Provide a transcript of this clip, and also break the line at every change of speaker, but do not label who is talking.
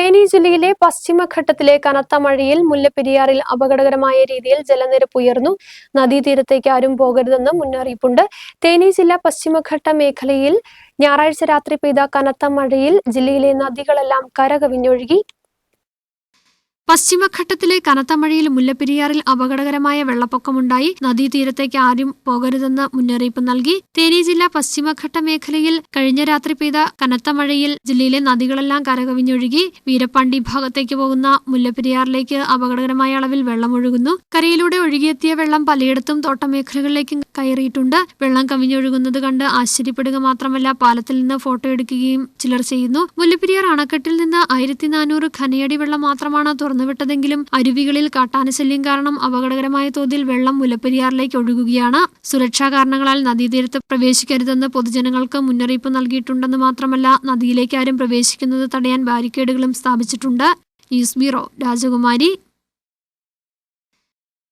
തേനി ജില്ലയിലെ പശ്ചിമഘട്ടത്തിലെ കനത്ത മഴയിൽ മുല്ലപ്പെരിയാറിൽ അപകടകരമായ രീതിയിൽ ജലനിരപ്പ് ഉയർന്നു. നദീതീരത്തേക്ക് ആരും പോകരുതെന്ന് മുന്നറിയിപ്പുണ്ട്. തേനി ജില്ല പശ്ചിമഘട്ട മേഖലയിൽ ഞായറാഴ്ച രാത്രി പെയ്ത കനത്ത മഴയിൽ ജില്ലയിലെ നദികളെല്ലാം കരകവിഞ്ഞൊഴുകി. പശ്ചിമഘട്ടത്തിലെ കനത്ത മഴയിൽ മുല്ലപ്പെരിയാറിൽ അപകടകരമായ വെള്ളപ്പൊക്കമുണ്ടായി. നദീതീരത്തേക്ക് ആരും പോകരുതെന്ന് മുന്നറിയിപ്പ് നൽകി. തേനി ജില്ല പശ്ചിമഘട്ട മേഖലയിൽ കഴിഞ്ഞ രാത്രി പെയ്ത കനത്ത മഴയിൽ ജില്ലയിലെ നദികളെല്ലാം കരകവിഞ്ഞൊഴുകി. വീരപ്പാണ്ടി ഭാഗത്തേക്ക് പോകുന്ന മുല്ലപ്പെരിയാറിലേക്ക് അപകടകരമായ അളവിൽ വെള്ളമൊഴുകുന്നു. കരയിലൂടെ ഒഴുകിയെത്തിയ വെള്ളം പലയിടത്തും തോട്ടമേഖലകളിലേക്കും കയറിയിട്ടുണ്ട്. വെള്ളം കവിഞ്ഞൊഴുകുന്നത് കണ്ട് ആശ്ചര്യപ്പെടുക മാത്രമല്ല പാലത്തിൽ നിന്ന് ഫോട്ടോ എടുക്കുകയും ചിലർ ചെയ്യുന്നു. മുല്ലപ്പെരിയാർ അണക്കെട്ടിൽ നിന്ന് ആയിരത്തി നാനൂറ് ഖനയടി വെള്ളം മാത്രമാണ് തുറന്നുവിട്ടതെങ്കിലും അരുവികളിൽ കാട്ടാനശല്യം കാരണം അപകടകരമായ തോതിൽ വെള്ളം മുല്ലപ്പെരിയാറിലേക്ക് ഒഴുകുകയാണ്. സുരക്ഷാ കാരണങ്ങളാൽ നദീതീരത്ത് പ്രവേശിക്കരുതെന്ന് പൊതുജനങ്ങൾക്ക് മുന്നറിയിപ്പ് നൽകിയിട്ടുണ്ടെന്ന് മാത്രമല്ല നദിയിലേക്ക് ആരും പ്രവേശിക്കുന്നത് തടയാൻ ബാരിക്കേഡുകളും സ്ഥാപിച്ചിട്ടുണ്ട്. ന്യൂസ് ബ്യൂറോ രാജകുമാരി.